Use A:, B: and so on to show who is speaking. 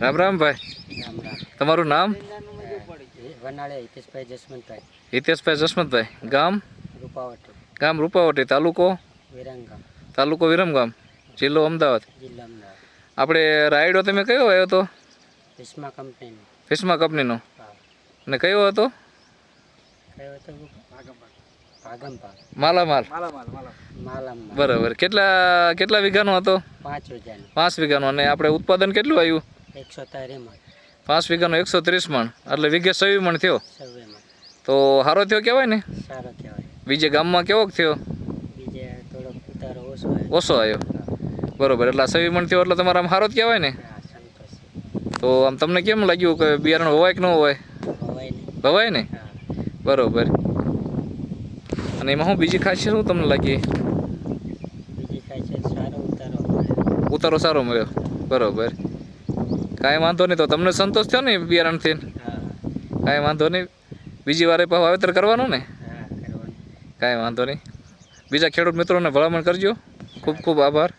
A: રામ રામ ભાઈ. તમારું નામ?
B: હિતેશભાઈ જસવંતભાઈ.
A: ગામ?
B: રૂપાવટી.
A: ગામ રૂપાવટી. તાલુકો? તાલુકો વિરમગામ. જિલ્લો અમદાવાદ. આપણે રાયડો તમે કયો આવ્યો હતો? ફિસ્મા કંપનીનો. અને કયો હતો? માલામાલ.
B: માલામાં
A: બરાબર. કેટલા કેટલા વીઘાનો હતો?
B: પાંચ વીઘા
A: પાંચ વીઘાનો. અને આપણે ઉત્પાદન કેટલું આવ્યું? પાંચ વીઘાનો એકસો ત્રીસ મણ. એટલે વીઘે સવી મણ થયો. તો સારો થયો કહેવાય ને?
B: સારો કહેવાય.
A: બીજે ગામમાં કેવો થયો?
B: બીજે થોડોક ઉતારો ઓછો આવ્યો.
A: ઓછો આવ્યો. બરોબર. એટલે સવી મણ થયો એટલે તમારે આમ સારો જ કહેવાય ને? તો આમ તમને કેમ લાગ્યું કે બિયારણ હોવાય કે ન હોવાય
B: હવાય
A: ભવાય ને? બરોબર. અને એમાં શું બીજી ખાસિયત શું તમને લાગી?
B: છે ઉતારો
A: ઉતારો સારો મળ્યો. બરોબર. કાંઈ વાંધો નહીં તો તમને સંતોષ થયો ને બિયારણથી?
B: હા.
A: કાંઈ વાંધો નહીં. બીજી વારે પાછું વાવેતર કરવાનું ને? કાંઈ વાંધો નહીં. બીજા ખેડૂત મિત્રોને ભલામણ કરજો. ખૂબ ખૂબ આભાર.